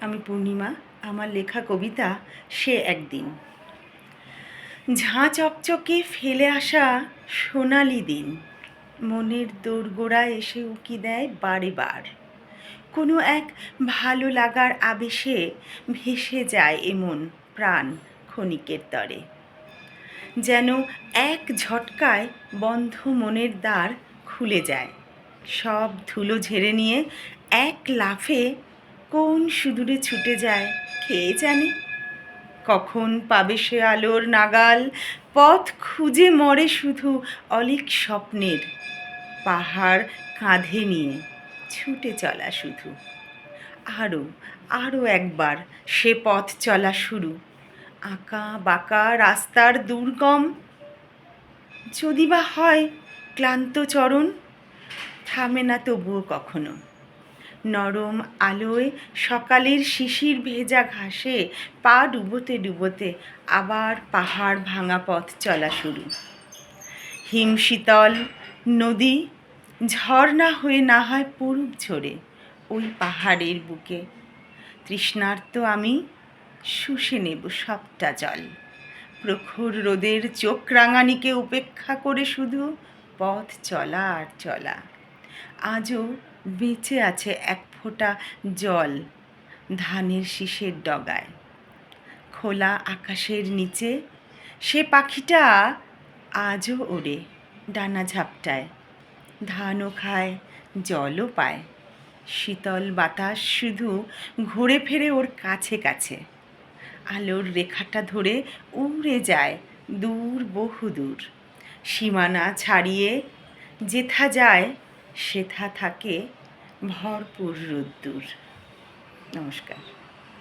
আমি পূর্ণিমা, আমার লেখা কবিতা সে একদিন। ঝাঁ চকচকে ফেলে আসা সোনালি দিন। মনের দোরগোড়া এসে উকি দেয় বারে বার। কোনো এক ভালো লাগার আবেশে ভেসে যায় এমন প্রাণ ক্ষণিকের তরে। যেন এক ঝটকায় বন্ধ মনের দ্বার খুলে যায়। সব ধুলো ঝেড়ে নিয়ে এক লাফে কোন সুদূরে ছুটে যায় খেয়ে জানে? কখন পাবে সে আলোর নাগাল? পথ খুঁজে মরে শুধু অলিক স্বপ্নের পাহাড় কাঁধে নিয়ে ছুটে চলা শুধু। আরও আরও একবার সে পথ চলা শুরু। আঁকা বাঁকা রাস্তার দুর্গম। যদি বা হয় ক্লান্ত চরণ, থামে না তবুও কখনো। নরম আলোয় সকালের শিশির ভেজা ঘাসে পা ডুবোতে ডুবোতে আবার পাহাড় ভাঙা পথ চলা শুরু। হিম শীতল, নদী ঝর্ণা হয়ে না হয় পড়ুক ঝরে ওই পাহাড়ের বুকে। তৃষ্ণার্ত আমি শুষে নেব সবটা জল। প্রখর রোদের চোখ রাঙানিকে উপেক্ষা করে শুধু পথ চলা আর চলা। আজও বেঁচে আছে এক ফোঁটা জল ধানের শীষের ডগায়। খোলা আকাশের নিচে সে পাখিটা আজও ওড়ে ডানা ঝাপটায়। ধানও খায়, জলও পায়। শীতল বাতাস শুধু ঘুরে ফেরে ওর কাছে কাছে। আলোর রেখাটা ধরে উড়ে যায় দূর বহু দূর সীমানা ছাড়িয়ে যেথা যায় সেথা থাকে ভরপুর রোদ্দুর। নমস্কার।